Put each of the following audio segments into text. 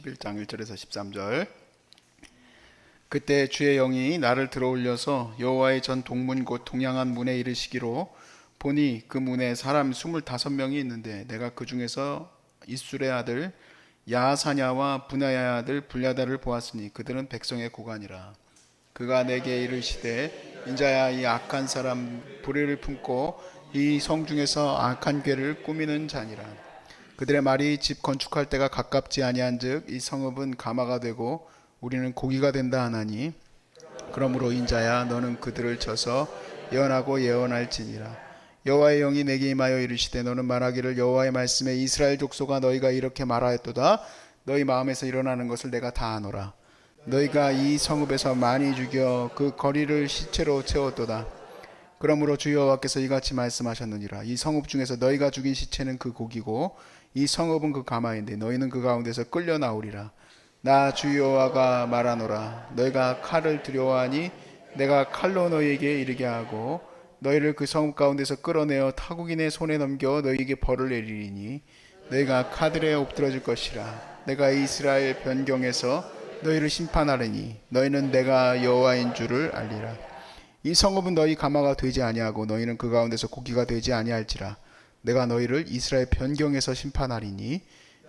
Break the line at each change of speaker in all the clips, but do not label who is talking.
11장 1절에서 13절. 그때 주의 영이 나를 들어올려서 여호와의 전 동문 곧 동양한 문에 이르시기로 보니 그 문에 사람 25명이 있는데 내가 그 중에서 이술의 아들 야사냐와 분야의 아들 불야다를 보았으니 그들은 백성의 고관이라 그가 내게 이르시되 인자야 이 악한 사람 불의를 품고 이 성 중에서 악한 괴를 꾸미는 자니라 그들의 말이 집 건축할 때가 가깝지 아니한즉 이 성읍은 가마가 되고 우리는 고기가 된다 하나니 그러므로 인자야 너는 그들을 쳐서 예언하고 예언할지니라. 여호와의 영이 내게 임하여 이르시되 너는 말하기를 여호와의 말씀에 이스라엘 족속아 너희가 이렇게 말하였도다. 너희 마음에서 일어나는 것을 내가 다 아노라. 너희가 이 성읍에서 많이 죽여 그 거리를 시체로 채웠도다. 그러므로 주 여호와께서 이같이 말씀하셨느니라. 이 성읍 중에서 너희가 죽인 시체는 그 고기고 이 성읍은 그 가마인데 너희는 그 가운데서 끌려 나오리라. 나 주 여호와가 말하노라. 너희가 칼을 두려워하니 내가 칼로 너희에게 이르게 하고 너희를 그 성읍 가운데서 끌어내어 타국인의 손에 넘겨 너희에게 벌을 내리리니 너희가 카들에 엎드러질 것이라. 내가 이스라엘 변경에서 너희를 심판하리니 너희는 내가 여호와인 줄을 알리라. 이 성읍은 너희 가마가 되지 아니하고 너희는 그 가운데서 고기가 되지 아니할지라 내가 너희를 이스라엘 변경에서 심판하리니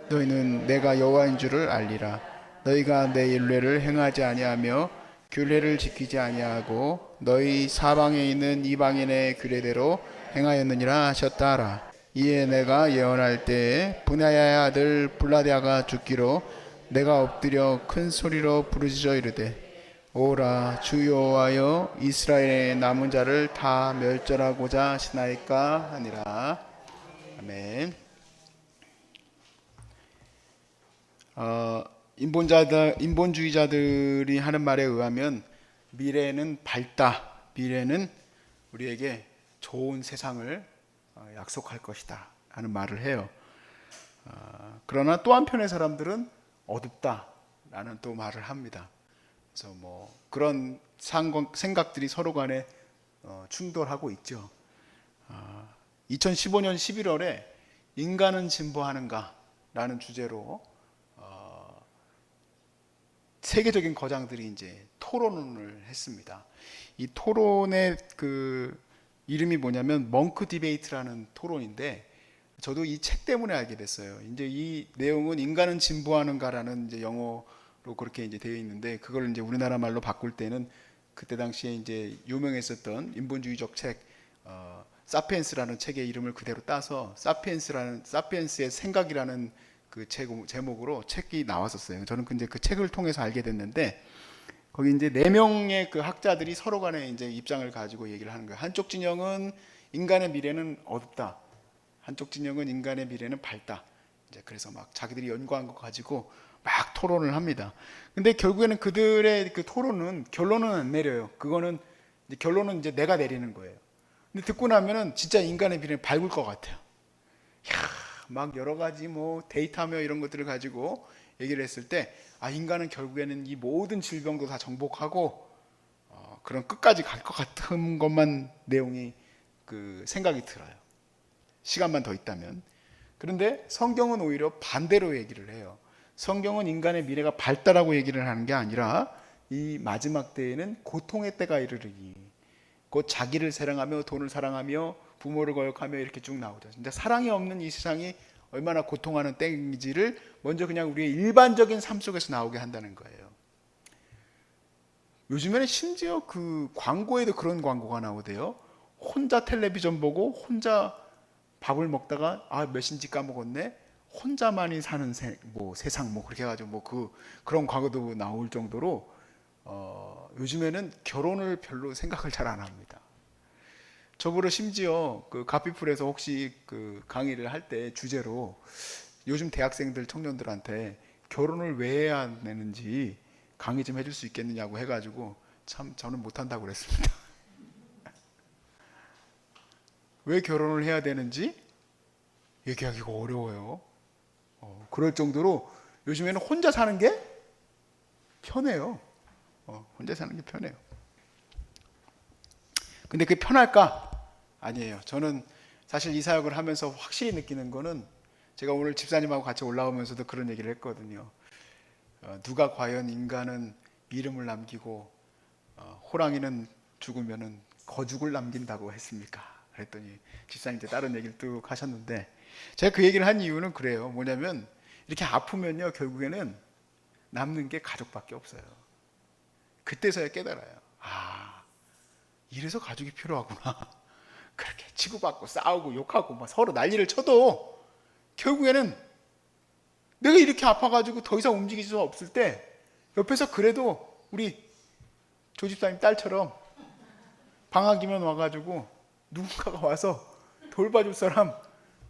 너희는 내가 여호와인 줄을 알리라. 너희가 내 율례를 행하지 아니하며 규례를 지키지 아니하고 너희 사방에 있는 이방인의 규례대로 행하였느니라 하셨다라. 이에 내가 예언할 때에 분야의 아들 블라디아가 죽기로 내가 엎드려 큰 소리로 부르짖어 이르되 오라 주 여호와여 이스라엘의 남은 자를 다 멸절하고자 하시나이까 하니라 아멘. 어, 인본자들 인본주의자들이 하는 말에 의하면 미래는 밝다. 미래는 우리에게 좋은 세상을 어, 약속할 것이다 하는 말을 해요. 어, 그러나 또 한편의 사람들은 어둡다 라는 또 말을 합니다. 그래서 뭐 그런 생각들이 서로 간에 어, 충돌하고 있죠. 2015년 11월에 인간은 진보하는가라는 주제로 어, 세계적인 거장들이 이제 토론을 했습니다. 이 토론의 그 이름이 뭐냐면 멍크 디베이트라는 토론인데 저도 이 책 때문에 알게 됐어요. 이제 이 내용은 인간은 진보하는가라는 이제 영어로 그렇게 이제 되어 있는데 그걸 이제 우리나라 말로 바꿀 때는 그때 당시에 이제 유명했었던 인본주의적 책 어, 사피엔스라는 책의 이름을 그대로 따서 사피엔스라는 사피엔스의 생각이라는 그 제목, 제목으로 책이 나왔었어요. 저는 근데 그 책을 통해서 알게 됐는데 거기 이제 네 명의 그 학자들이 서로 간에 이제 입장을 가지고 얘기를 하는 거예요. 한쪽 진영은 인간의 미래는 어둡다. 한쪽 진영은 인간의 미래는 밝다. 이제 그래서 막 자기들이 연구한 거 가지고 막 토론을 합니다. 근데 결국에는 그들의 그 토론은 결론은 안 내려요. 그거는 이제 결론은 이제 내가 내리는 거예요. 근데 듣고 나면은 진짜 인간의 미래는 밝을 것 같아요. 야, 막 여러 가지 뭐 데이터며 이런 것들을 가지고 얘기를 했을 때, 아, 인간은 결국에는 이 모든 질병도 다 정복하고, 어, 그런 끝까지 갈 것 같은 것만 내용이 그 생각이 들어요. 시간만 더 있다면. 그런데 성경은 오히려 반대로 얘기를 해요. 성경은 인간의 미래가 밝다라고 얘기를 하는 게 아니라 이 마지막 때에는 고통의 때가 이르르니 곧 자기를 사랑하며 돈을 사랑하며 부모를 거역하며 이렇게 쭉 나오죠. 근데 사랑이 없는 이 세상이 얼마나 고통하는 때인지를 먼저 그냥 우리의 일반적인 삶 속에서 나오게 한다는 거예요. 요즘에는 심지어 그 광고에도 그런 광고가 나오대요. 혼자 텔레비전 보고 혼자 밥을 먹다가 아 몇인지 까먹었네. 혼자만이 사는 세, 뭐 세상 뭐 그렇게 해가지고 뭐 그 그런 광고도 나올 정도로 어, 요즘에는 결혼을 별로 생각을 잘 안 합니다. 저보러 심지어 그 가피풀에서 혹시 그 강의를 할 때 주제로 요즘 대학생들 청년들한테 결혼을 왜 해야 되는지 강의 좀 해줄 수 있겠느냐고 해가지고 참 저는 못한다고 그랬습니다. 왜 결혼을 해야 되는지 얘기하기가 어려워요. 어, 그럴 정도로 요즘에는 혼자 사는 게 편해요. 어, 혼자 사는 게 편해요. 근데 그게 편할까? 아니에요. 저는 사실 이 사역을 하면서 확실히 느끼는 거는 제가 오늘 집사님하고 같이 올라오면서도 그런 얘기를 했거든요. 어, 누가 과연 인간은 이름을 남기고 어, 호랑이는 죽으면은 거죽을 남긴다고 했습니까? 그랬더니 집사님 이제 다른 얘기를 뚝 하셨는데 제가 그 얘기를 한 이유는 그래요. 뭐냐면 이렇게 아프면요 결국에는 남는 게 가족밖에 없어요. 그때서야 깨달아요. 아 이래서 가족이 필요하구나. 그렇게 치고받고 싸우고 욕하고 막 서로 난리를 쳐도 결국에는 내가 이렇게 아파가지고 더 이상 움직일 수 없을 때 옆에서 그래도 우리 조집사님 딸처럼 방학이면 와가지고 누군가가 와서 돌봐줄 사람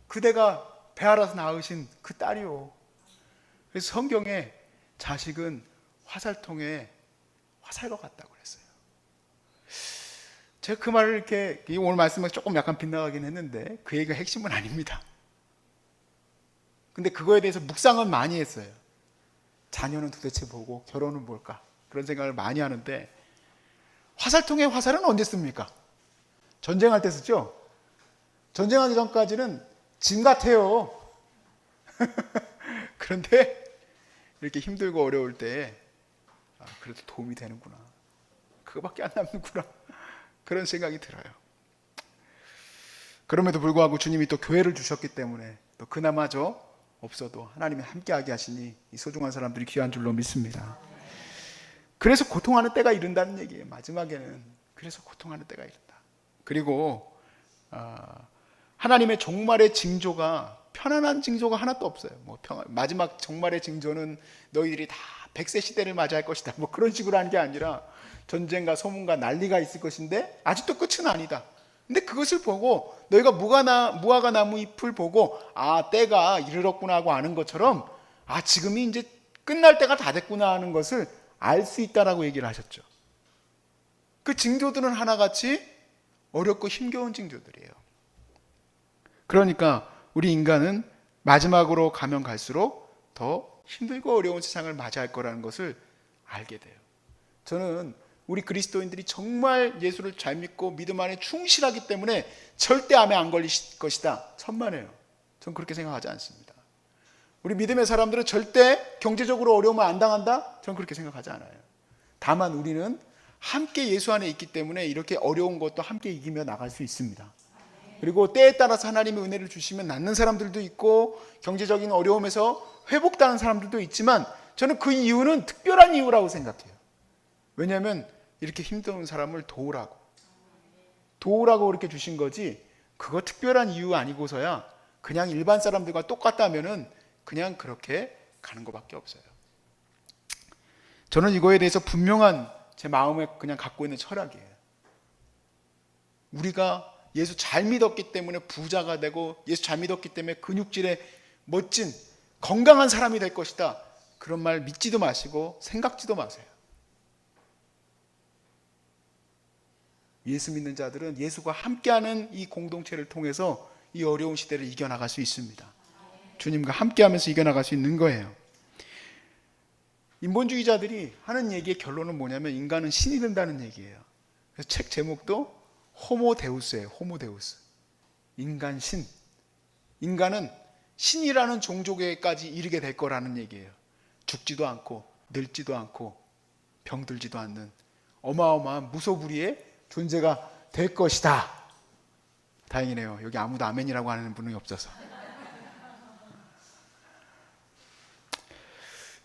그대가 배 알아서 낳으신 그 딸이요. 그래서 성경에 자식은 화살통에 화살과 같다고 그랬어요. 제가 그 말을 이렇게 이 오늘 말씀에 조금 약간 빗나가긴 했는데 그 얘기가 핵심은 아닙니다. 근데 그거에 대해서 묵상은 많이 했어요. 자녀는 도대체 뭐고 결혼은 뭘까? 그런 생각을 많이 하는데 화살통에 화살은 언제 씁니까? 전쟁할 때 쓰죠? 전쟁하기 전까지는 짐 같아요. 그런데 이렇게 힘들고 어려울 때 아, 그래도 도움이 되는구나. 그거밖에 안 남는구나. 그런 생각이 들어요. 그럼에도 불구하고 주님이 또 교회를 주셨기 때문에 또 그나마저 없어도 하나님이 함께하게 하시니 이 소중한 사람들이 귀한 줄로 믿습니다. 그래서 고통하는 때가 이른다는 얘기예요. 마지막에는 그래서 고통하는 때가 이른다. 그리고 아, 하나님의 종말의 징조가 편안한 징조가 하나도 없어요. 뭐 평, 마지막 종말의 징조는 너희들이 다 백세 시대를 맞이할 것이다. 뭐 그런 식으로 하는 게 아니라 전쟁과 소문과 난리가 있을 것인데 아직도 끝은 아니다. 근데 그것을 보고 너희가 무화나, 무화과 나무 잎을 보고 아 때가 이르렀구나 하고 아는 것처럼 아 지금이 이제 끝날 때가 다 됐구나 하는 것을 알 수 있다라고 얘기를 하셨죠. 그 징조들은 하나같이 어렵고 힘겨운 징조들이에요. 그러니까 우리 인간은 마지막으로 가면 갈수록 더 힘들고 어려운 세상을 맞이할 거라는 것을 알게 돼요. 저는 우리 그리스도인들이 정말 예수를 잘 믿고 믿음 안에 충실하기 때문에 절대 암에 안 걸릴 것이다. 천만에요. 전 그렇게 생각하지 않습니다. 우리 믿음의 사람들은 절대 경제적으로 어려움을 안 당한다? 전 그렇게 생각하지 않아요. 다만 우리는 함께 예수 안에 있기 때문에 이렇게 어려운 것도 함께 이기며 나갈 수 있습니다. 그리고 때에 따라서 하나님의 은혜를 주시면 낫는 사람들도 있고 경제적인 어려움에서 회복되는 사람들도 있지만 저는 그 이유는 특별한 이유라고 생각해요. 왜냐하면 이렇게 힘든 사람을 도우라고 도우라고 그렇게 주신 거지 그거 특별한 이유 아니고서야 그냥 일반 사람들과 똑같다면은 그냥 그렇게 가는 것밖에 없어요. 저는 이거에 대해서 분명한 제 마음에 그냥 갖고 있는 철학이에요. 우리가 예수 잘 믿었기 때문에 부자가 되고 예수 잘 믿었기 때문에 근육질의 멋진 건강한 사람이 될 것이다. 그런 말 믿지도 마시고 생각지도 마세요. 예수 믿는 자들은 예수가 함께하는 이 공동체를 통해서 이 어려운 시대를 이겨나갈 수 있습니다. 주님과 함께하면서 이겨나갈 수 있는 거예요. 인본주의자들이 하는 얘기의 결론은 뭐냐면 인간은 신이 된다는 얘기예요. 그래서 책 제목도 호모 데우스예요. 호모 데우스. 인간 신. 인간은 신이라는 종족에까지 이르게 될 거라는 얘기예요. 죽지도 않고 늙지도 않고 병들지도 않는 어마어마한 무소불위의 존재가 될 것이다. 다행이네요. 여기 아무도 아멘이라고 하는 분이 없어서.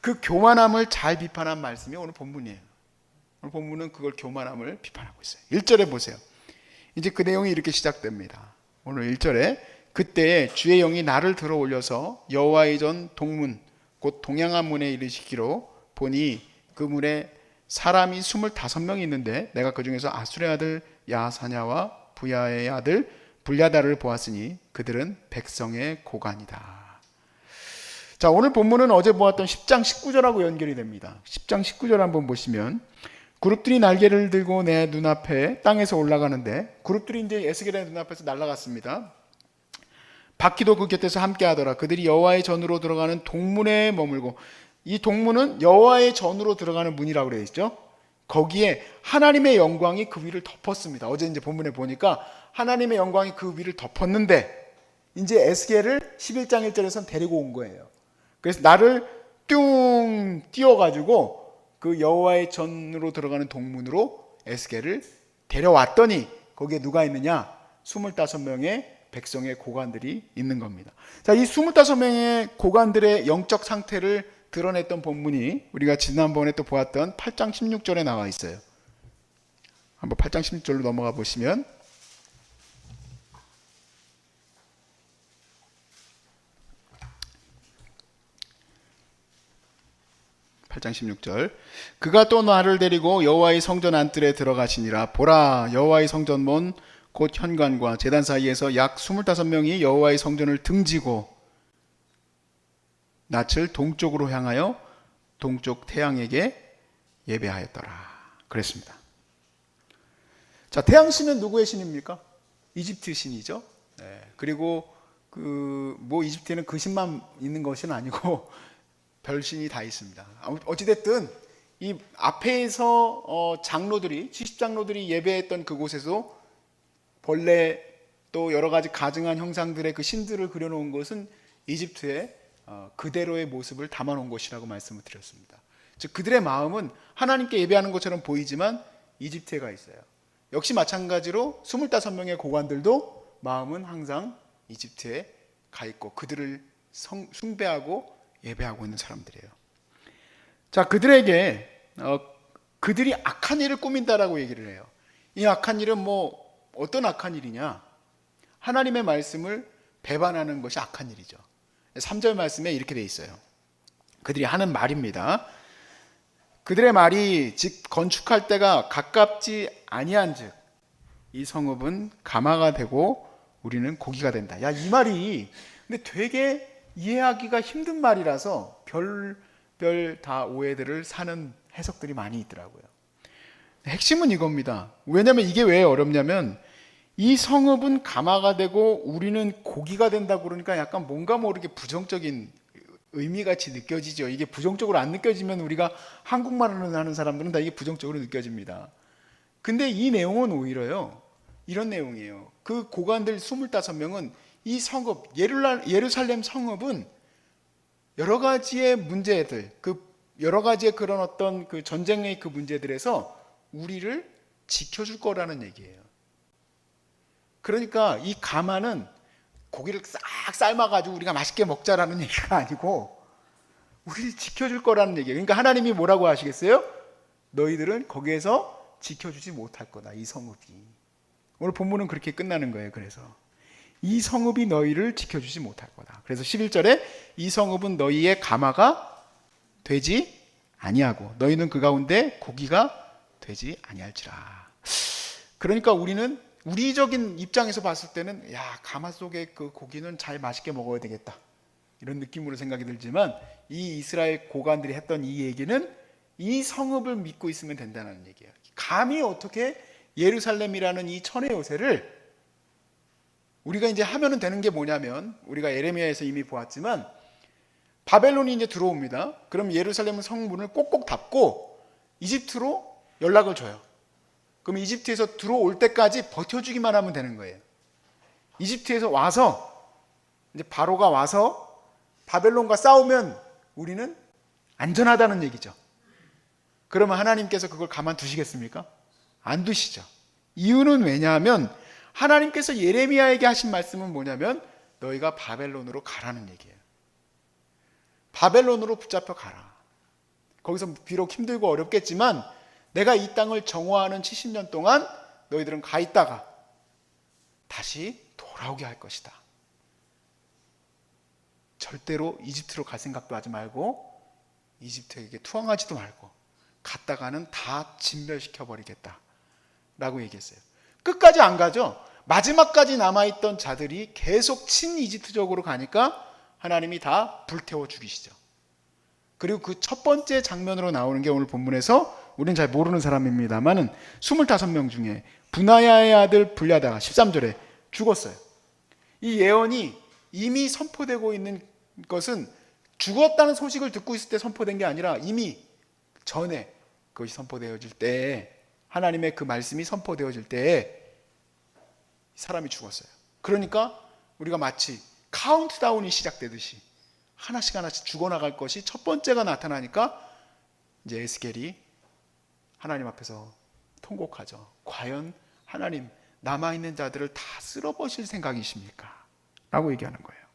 그 교만함을 잘 비판한 말씀이 오늘 본문이에요. 오늘 본문은 그걸 교만함을 비판하고 있어요. 1절에 보세요. 이제 그 내용이 이렇게 시작됩니다. 오늘 1절에 그때 주의 영이 나를 들어 올려서 여호와의 전 동문 곧 동양한 문에 이르시기로 보니 그 문에 사람이 25명이 있는데 내가 그 중에서 아수레 아들 야사냐와 부야의 아들 불야다를 보았으니 그들은 백성의 고관이다. 자, 오늘 본문은 어제 보았던 10장 19절하고 연결이 됩니다. 10장 19절 한번 보시면 그룹들이 날개를 들고 내 눈앞에 땅에서 올라가는데 그룹들이 이제 에스겔의 눈앞에서 날아갔습니다. 바퀴도 그 곁에서 함께하더라. 그들이 여호와의 전으로 들어가는 동문에 머물고 이 동문은 여호와의 전으로 들어가는 문이라고 되어 있죠. 거기에 하나님의 영광이 그 위를 덮었습니다. 어제 이제 본문에 보니까 하나님의 영광이 그 위를 덮었는데 이제 에스겔을 11장 1절에선 데리고 온 거예요. 그래서 나를 뚱 뛰어가지고 그 여호와의 전으로 들어가는 동문으로 에스겔을 데려왔더니 거기에 누가 있느냐? 25명의 백성의 고관들이 있는 겁니다. 자, 이 25명의 고관들의 영적 상태를 드러냈던 본문이 우리가 지난번에 또 보았던 8장 16절에 나와 있어요. 한번 8장 16절로 넘어가 보시면 8장 16절 그가 또 나를 데리고 여호와의 성전 안뜰에 들어가시니라 보라 여호와의 성전 문 곧 현관과 제단 사이에서 약 25명이 여호와의 성전을 등지고 낯을 동쪽으로 향하여 동쪽 태양에게 예배하였더라 그랬습니다. 자 태양 신은 누구의 신입니까? 이집트 신이죠. 네, 그리고 그 뭐 이집트에는 그 신만 있는 것은 아니고 별신이 다 있습니다. 어찌됐든 이 앞에서 어, 장로들이 70장로들이 예배했던 그곳에서 벌레 또 여러 가지 가증한 형상들의 그 신들을 그려놓은 것은 이집트의 어, 그대로의 모습을 담아놓은 것이라고 말씀을 드렸습니다. 즉 그들의 마음은 하나님께 예배하는 것처럼 보이지만 이집트에 가 있어요. 역시 마찬가지로 25명의 고관들도 마음은 항상 이집트에 가 있고 그들을 성- 숭배하고 예배하고 있는 사람들이에요. 자, 그들에게 어, 그들이 악한 일을 꾸민다라고 얘기를 해요. 이 악한 일은 뭐 어떤 악한 일이냐? 하나님의 말씀을 배반하는 것이 악한 일이죠. 3절 말씀에 이렇게 돼 있어요. 그들이 하는 말입니다. 그들의 말이 즉 건축할 때가 가깝지 아니한즉 이 성읍은 가마가 되고 우리는 고기가 된다. 야, 이 말이 근데 되게 이해하기가 힘든 말이라서 별별 다 오해들을 사는 해석들이 많이 있더라고요. 핵심은 이겁니다. 왜냐면 이게 왜 어렵냐면 이 성읍은 가마가 되고 우리는 고기가 된다고 그러니까 약간 뭔가 모르게 부정적인 의미 같이 느껴지죠. 이게 부정적으로 안 느껴지면 우리가 한국말을 하는 사람들은 다 이게 부정적으로 느껴집니다. 근데 이 내용은 오히려요. 이런 내용이에요. 그 고관들 25명은 이 성읍 예루살렘 성읍은 여러 가지의 문제들, 그 여러 가지의 그런 어떤 그 전쟁의 그 문제들에서 우리를 지켜줄 거라는 얘기예요. 그러니까 이 가마는 고기를 싹 삶아가지고 우리가 맛있게 먹자라는 얘기가 아니고 우리를 지켜줄 거라는 얘기예요. 그러니까 하나님이 뭐라고 하시겠어요? 너희들은 거기에서 지켜주지 못할 거다. 이 성읍이. 오늘 본문은 그렇게 끝나는 거예요. 그래서 이 성읍이 너희를 지켜주지 못할 거다. 그래서 11절에 이 성읍은 너희의 가마가 되지 아니하고 너희는 그 가운데 고기가 되지 아니할지라. 그러니까 우리는 우리적인 입장에서 봤을 때는 야 가마 속의 그 고기는 잘 맛있게 먹어야 되겠다 이런 느낌으로 생각이 들지만 이 이스라엘 고관들이 했던 이 얘기는 이 성읍을 믿고 있으면 된다는 얘기예요. 감히 어떻게 예루살렘이라는 이 천의 요새를 우리가 이제 하면은 되는 게 뭐냐면 우리가 에레미야에서 이미 보았지만 바벨론이 이제 들어옵니다. 그럼 예루살렘은 성문을 꼭꼭 닫고 이집트로 연락을 줘요. 그럼 이집트에서 들어올 때까지 버텨주기만 하면 되는 거예요. 이집트에서 와서 이제 바로가 와서 바벨론과 싸우면 우리는 안전하다는 얘기죠. 그러면 하나님께서 그걸 가만 두시겠습니까? 안 두시죠. 이유는 왜냐하면 하나님께서 예레미야에게 하신 말씀은 뭐냐면 너희가 바벨론으로 가라는 얘기예요. 바벨론으로 붙잡혀 가라. 거기서 비록 힘들고 어렵겠지만 내가 이 땅을 정화하는 70년 동안 너희들은 가 있다가 다시 돌아오게 할 것이다. 절대로 이집트로 갈 생각도 하지 말고 이집트에게 투항하지도 말고 갔다가는 다 진멸시켜 버리겠다. 라고 얘기했어요. 끝까지 안 가죠. 마지막까지 남아있던 자들이 계속 친이집트적으로 가니까 하나님이 다 불태워 죽이시죠. 그리고 그 첫 번째 장면으로 나오는 게 오늘 본문에서 우리는 잘 모르는 사람입니다만은 25명 중에 분하야의 아들 불야다가 13절에 죽었어요. 이 예언이 이미 선포되고 있는 것은 죽었다는 소식을 듣고 있을 때 선포된 게 아니라 이미 전에 그것이 선포되어질 때에 하나님의 그 말씀이 선포되어질 때에 사람이 죽었어요. 그러니까 우리가 마치 카운트다운이 시작되듯이 하나씩 하나씩 죽어나갈 것이 첫 번째가 나타나니까 이제 에스겔이 하나님 앞에서 통곡하죠. 과연 하나님 남아 있는 자들을 다 쓸어버릴 생각이십니까? 라고 얘기하는 거예요.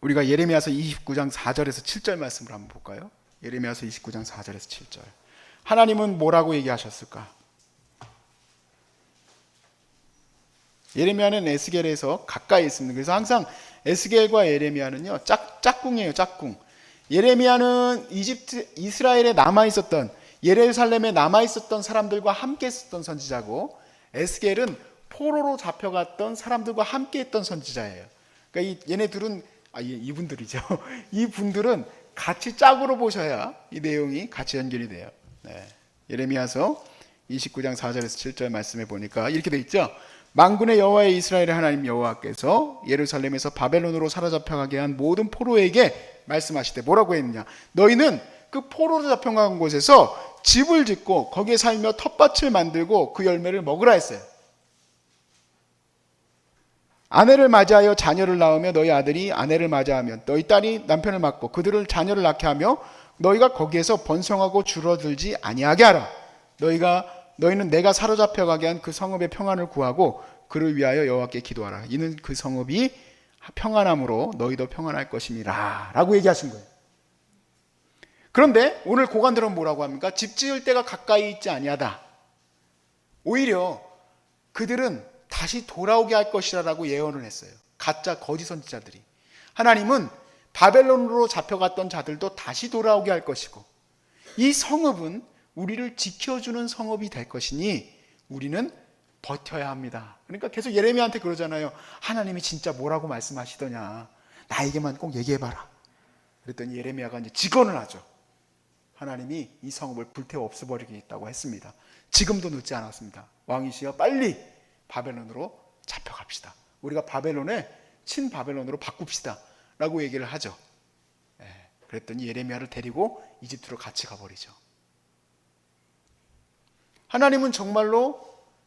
우리가 예레미야서 29장 4절에서 7절 말씀을 한번 볼까요? 예레미야서 29장 4절에서 7절. 하나님은 뭐라고 얘기하셨을까? 예레미야는 에스겔에서 가까이 있습니다. 그래서 항상 에스겔과 예레미야는요 짝 짝꿍이에요, 짝꿍. 예레미야는 이집트 이스라엘에 남아 있었던 예루살렘에 남아 있었던 사람들과 함께 있었던 선지자고 에스겔은 포로로 잡혀갔던 사람들과 함께 있던 선지자예요. 그러니까 이 얘네들은 아 이- 이분들이죠. 이분들은 같이 짝으로 보셔야 이 내용이 같이 연결이 돼요. 네. 예레미야서 29장 4절에서 7절 말씀해 보니까 이렇게 돼 있죠. 만군의 여호와의 이스라엘의 하나님 여호와께서 예루살렘에서 바벨론으로 사로잡혀가게 한 모든 포로에게 말씀하시되 뭐라고 했느냐? 너희는 그 포로로 잡혀간 곳에서 집을 짓고 거기에 살며 텃밭을 만들고 그 열매를 먹으라 했어요. 아내를 맞이하여 자녀를 낳으며 너희 아들이 아내를 맞이하면 너희 딸이 남편을 맞고 그들을 자녀를 낳게 하며 너희가 거기에서 번성하고 줄어들지 아니하게 하라. 너희가 너희는 내가 사로잡혀 가게 한 그 성읍의 평안을 구하고 그를 위하여 여호와께 기도하라. 이는 그 성읍이 평안함으로 너희도 평안할 것임이라라고 얘기하신 거예요. 그런데 오늘 고관들은 뭐라고 합니까? 집 지을 때가 가까이 있지 아니하다. 오히려 그들은 다시 돌아오게 할 것이라고 예언을 했어요. 가짜 거짓 선지자들이. 하나님은 바벨론으로 잡혀갔던 자들도 다시 돌아오게 할 것이고 이 성읍은 우리를 지켜주는 성읍이 될 것이니 우리는 버텨야 합니다. 그러니까 계속 예레미야한테 그러잖아요. 하나님이 진짜 뭐라고 말씀하시더냐. 나에게만 꼭 얘기해봐라. 그랬더니 예레미야가 이제 직언을 하죠. 하나님이 이 성읍을 불태워 없애버리겠다고 했습니다. 지금도 늦지 않았습니다. 왕이시여 빨리 바벨론으로 잡혀갑시다. 우리가 바벨론에 친 바벨론으로 바꿉시다. 라고 얘기를 하죠. 예, 그랬더니 예레미야를 데리고 이집트로 같이 가버리죠. 하나님은 정말로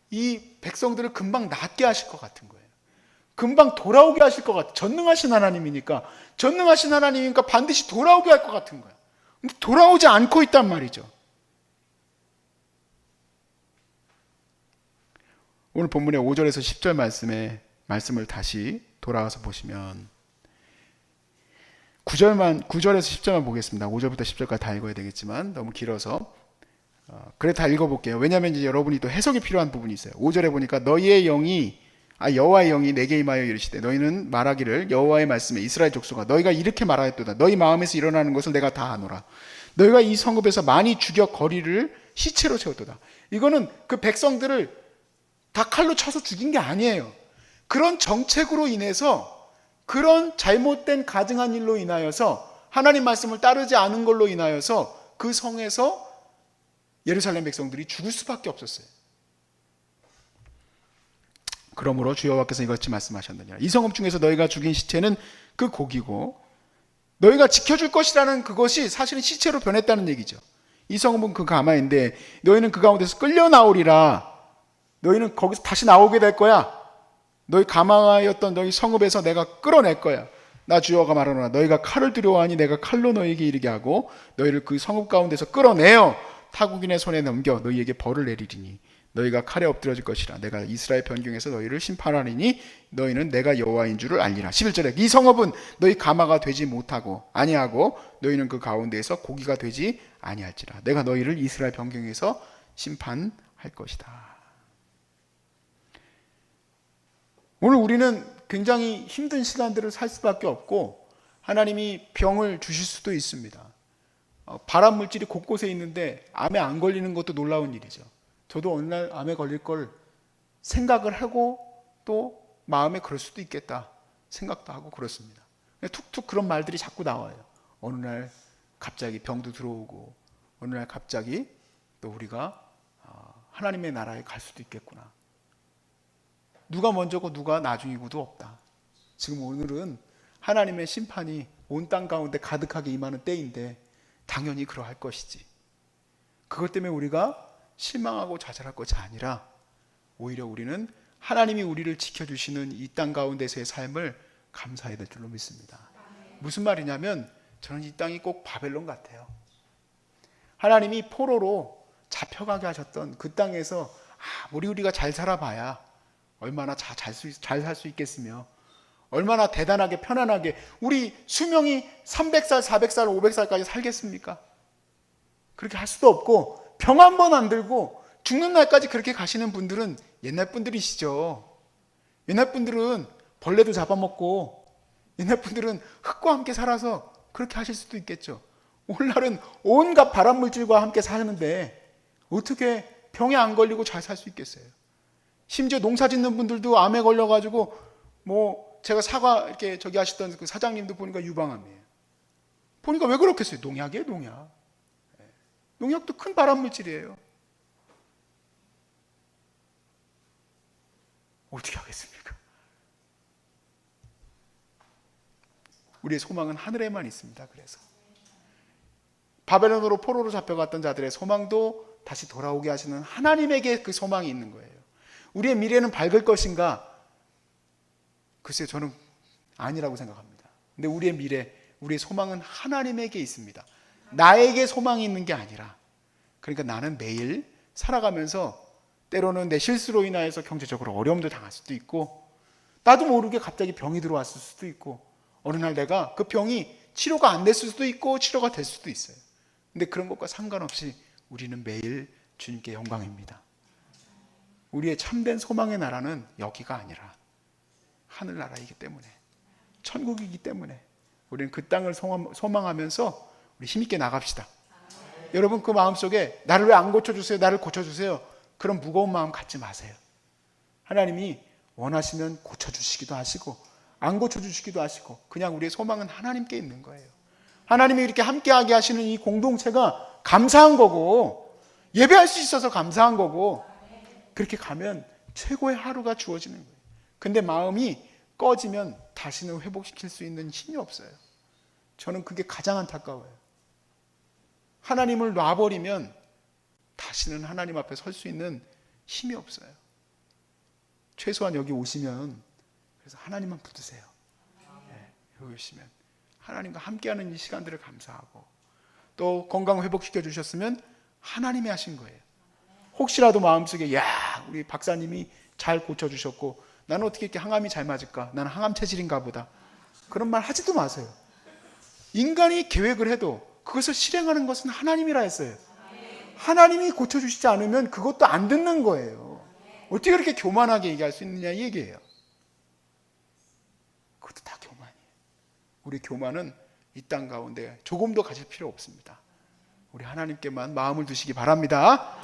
이 백성들을 금방 낫게 하실 것 같은 거예요. 금방 돌아오게 하실 것 같아요. 전능하신 하나님이니까, 전능하신 하나님이니까 반드시 돌아오게 할 것 같은 거예요. 근데 돌아오지 않고 있단 말이죠. 오늘 본문의 5절에서 10절 말씀에 말씀을 다시 돌아와서 보시면 9절만 9절에서 10절만 보겠습니다. 5절부터 10절까지 다 읽어야 되겠지만 너무 길어서 어, 그래 다 읽어볼게요. 왜냐하면 이제 여러분이 또 해석이 필요한 부분이 있어요. 5절에 보니까 너희의 영이 아 여호와의 영이 내게 임하여 이르시되 너희는 말하기를 여호와의 말씀에 이스라엘 족속아 너희가 이렇게 말하였도다 너희 마음에서 일어나는 것을 내가 다 아노라 너희가 이 성읍에서 많이 죽여 거리를 시체로 채웠도다 이거는 그 백성들을 다 칼로 쳐서 죽인 게 아니에요 그런 정책으로 인해서 그런 잘못된 가증한 일로 인하여서 하나님 말씀을 따르지 않은 걸로 인하여서 그 성에서 예루살렘 백성들이 죽을 수밖에 없었어요. 그러므로 주 여호와께서 이같이 말씀하셨느니라. 이 성읍 중에서 너희가 죽인 시체는 그 고기고 너희가 지켜줄 것이라는 그것이 사실은 시체로 변했다는 얘기죠. 이 성읍은 그 가마인데 너희는 그 가운데서 끌려 나오리라. 너희는 거기서 다시 나오게 될 거야. 너희 가마였던 너희 성읍에서 내가 끌어낼 거야. 나 주여가 말하노라 너희가 칼을 두려워하니 내가 칼로 너희에게 이르게 하고 너희를 그 성읍 가운데서 끌어내어 타국인의 손에 넘겨 너희에게 벌을 내리리니 너희가 칼에 엎드려질 것이라. 내가 이스라엘 변경에서 너희를 심판하리니 너희는 내가 여호와인 줄을 알리라. 11절에 이 성읍은 너희 가마가 되지 못하고 아니하고 너희는 그 가운데에서 고기가 되지 아니할지라. 내가 너희를 이스라엘 변경에서 심판할 것이다. 오늘 우리는 굉장히 힘든 시간들을 살 수밖에 없고 하나님이 병을 주실 수도 있습니다. 어, 발암 물질이 곳곳에 있는데 암에 안 걸리는 것도 놀라운 일이죠. 저도 어느 날 암에 걸릴 걸 생각을 하고 또 마음에 그럴 수도 있겠다 생각도 하고 그렇습니다. 툭툭 그런 말들이 자꾸 나와요. 어느 날 갑자기 병도 들어오고 어느 날 갑자기 또 우리가 어, 하나님의 나라에 갈 수도 있겠구나. 누가 먼저고 누가 나중이고도 없다. 지금 오늘은 하나님의 심판이 온 땅 가운데 가득하게 임하는 때인데 당연히 그러할 것이지. 그것 때문에 우리가 실망하고 좌절할 것이 아니라 오히려 우리는 하나님이 우리를 지켜주시는 이 땅 가운데서의 삶을 감사해야 될 줄로 믿습니다. 무슨 말이냐면 저는 이 땅이 꼭 바벨론 같아요. 하나님이 포로로 잡혀가게 하셨던 그 땅에서 아무리 우리가 잘 살아봐야 얼마나 잘 살수 있겠으며 얼마나 대단하게 편안하게 우리 수명이 300살, 400살, 500살까지 살겠습니까? 그렇게 할 수도 없고 병 한 번 안 들고 죽는 날까지 그렇게 가시는 분들은 옛날 분들이시죠. 옛날 분들은 벌레도 잡아먹고 옛날 분들은 흙과 함께 살아서 그렇게 하실 수도 있겠죠. 오늘날은 온갖 발암 물질과 함께 사는데 어떻게 병에 안 걸리고 잘 살 수 있겠어요? 심지어 농사 짓는 분들도 암에 걸려가지고 뭐 제가 사과 이렇게 저기 하시던 그 사장님도 보니까 유방암이에요. 보니까 왜 그렇겠어요? 농약이에요, 농약. 예. 농약도 큰 발암 물질이에요. 어떻게 하겠습니까? 우리의 소망은 하늘에만 있습니다. 그래서 바벨론으로 포로로 잡혀갔던 자들의 소망도 다시 돌아오게 하시는 하나님에게 그 소망이 있는 거예요. 우리의 미래는 밝을 것인가? 글쎄요, 저는 아니라고 생각합니다. 근데 우리의 미래, 우리의 소망은 하나님에게 있습니다. 나에게 소망이 있는 게 아니라. 그러니까 나는 매일 살아가면서 때로는 내 실수로 인하여서 경제적으로 어려움도 당할 수도 있고, 나도 모르게 갑자기 병이 들어왔을 수도 있고, 어느 날 내가 그 병이 치료가 안 됐을 수도 있고, 치료가 될 수도 있어요. 근데 그런 것과 상관없이 우리는 매일 주님께 영광입니다. 우리의 참된 소망의 나라는 여기가 아니라 하늘나라이기 때문에 천국이기 때문에 우리는 그 땅을 소망하면서 우리 힘있게 나갑시다. 여러분 그 마음속에 나를 왜 안 고쳐주세요? 나를 고쳐주세요. 그런 무거운 마음 갖지 마세요. 하나님이 원하시면 고쳐주시기도 하시고 안 고쳐주시기도 하시고 그냥 우리의 소망은 하나님께 있는 거예요. 하나님이 이렇게 함께하게 하시는 이 공동체가 감사한 거고 예배할 수 있어서 감사한 거고 그렇게 가면 최고의 하루가 주어지는 거예요. 근데 마음이 꺼지면 다시는 회복시킬 수 있는 힘이 없어요. 저는 그게 가장 안타까워요. 하나님을 놔버리면 다시는 하나님 앞에 설 수 있는 힘이 없어요. 최소한 여기 오시면 그래서 하나님만 붙드세요. 네, 여기 오시면 하나님과 함께하는 이 시간들을 감사하고 또 건강 회복시켜 주셨으면 하나님이 하신 거예요. 혹시라도 마음속에 야 우리 박사님이 잘 고쳐 주셨고 나는 어떻게 이렇게 항암이 잘 맞을까? 나는 항암 체질인가 보다. 그런 말 하지도 마세요. 인간이 계획을 해도 그것을 실행하는 것은 하나님이라 했어요. 하나님이 고쳐주시지 않으면 그것도 안 듣는 거예요. 어떻게 그렇게 교만하게 얘기할 수 있느냐 이 얘기예요. 그것도 다 교만이에요. 우리 교만은 이 땅 가운데 조금도 가질 필요 없습니다. 우리 하나님께만 마음을 두시기 바랍니다.